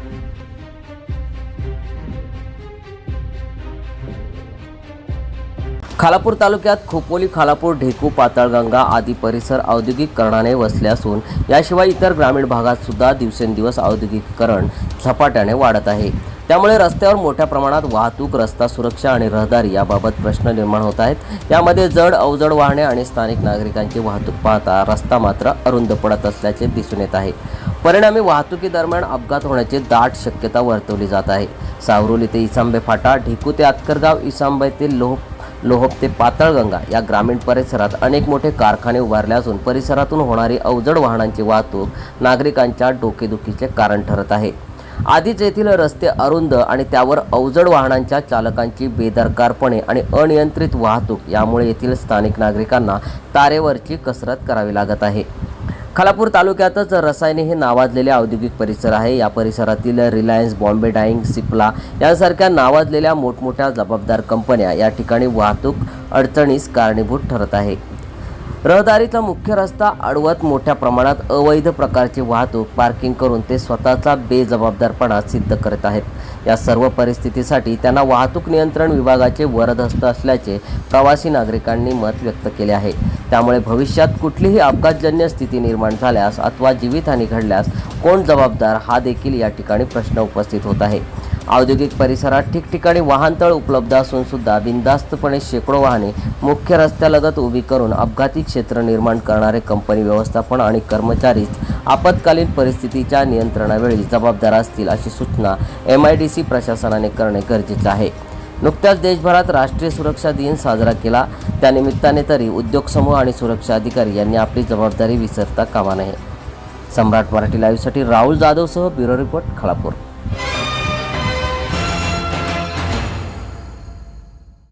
thank you Khalapur तालुक्यात खोपोली खालापूर ढेकू पाताळगंगा आदी परिसर औद्योगिकरणाने वसले असून याशिवाय इतर ग्रामीण भागात सुद्धा दिवसेंदिवस औद्योगिकीकरण झपाट्याने वाढत आहे. त्यामुळे रस्त्यावर मोठ्या प्रमाणात वाहतूक रस्ता सुरक्षा आणि रहदारी याबाबत प्रश्न निर्माण होत आहेत. यामध्ये जड अवजड वाहने आणि स्थानिक नागरिकांची वाहतूक पाहता रस्ता मात्र अरुंद पडत असल्याचे दिसून येत आहे. परिणामी वाहतुकीदरम्यान अपघात होण्याची दाट शक्यता वर्तवली जात आहे. सावरोली ते इसांबे फाटा ढिकू ते आतकरगाव इसांबे ते लोह लोहप ते पातळगंगा या ग्रामीण परिसरात अनेक मोठे कारखाने उभारले असून परिसरातून होणारी अवजड वाहनांची वाहतूक नागरिकांच्या डोकेदुखीचे कारण ठरत आहे. आधीच येथील रस्ते अरुंद आणि त्यावर अवजड वाहनांच्या चालकांची बेदरकारपणे आणि अनियंत्रित वाहतूक यामुळे येथील स्थानिक नागरिकांना तारेवरची कसरत करावी लागत आहे. खालापूर तालुक्यातच रसायने हे नावाजलेले औद्योगिक परिसर आहे. या परिसरातील रिलायन्स बॉम्बे डाईंग सिप्ला यांसारख्या नावाजलेल्या मोठमोठ्या जबाबदार कंपन्या या ठिकाणी वाहतूक अडचणीस कारणीभूत ठरत आहे. रहदारीचा मुख्य रस्ता अडवत मोठ्या प्रमाणात अवैध प्रकारची वाहतूक पार्किंग करून ते स्वतःचा बेजबाबदारपणा सिद्ध करत आहेत. या सर्व परिस्थितीसाठी त्यांना वाहतूक नियंत्रण विभागाचे वरदहस्त असल्याचे प्रवासी नागरिकांनी मत व्यक्त केले आहे. त्यामुळे भविष्यात कुठलीही अपघातजन्य स्थिती निर्माण झाल्यास अथवा जीवितहानी घडल्यास कोण जबाबदार हा देखील या ठिकाणी प्रश्न उपस्थित होत आहे. औद्योगिक परिसरात ठिकठिकाणी वाहनतळ उपलब्ध असून सुद्धा बिनधास्तपणे शेकडो वाहने मुख्य रस्त्यालगत उभी करून अपघाती क्षेत्र निर्माण करणारे कंपनी व्यवस्थापन आणि कर्मचारीच आपत्कालीन परिस्थितीच्या नियंत्रणावेळी जबाबदार असतील अशी सूचना एम आय डी सी प्रशासनाने करणे गरजेचे आहे. नुकत्याच देशभरात राष्ट्रीय सुरक्षा दिन साजरा केला. त्यानिमित्ताने तरी उद्योग समूह आणि सुरक्षा अधिकारी यांनी आपली जबाबदारी विसरता कामा नये. सम्राट मराठी लाईव्हसाठी राहुल जाधवसह ब्युरो रिपोर्ट खळापूर.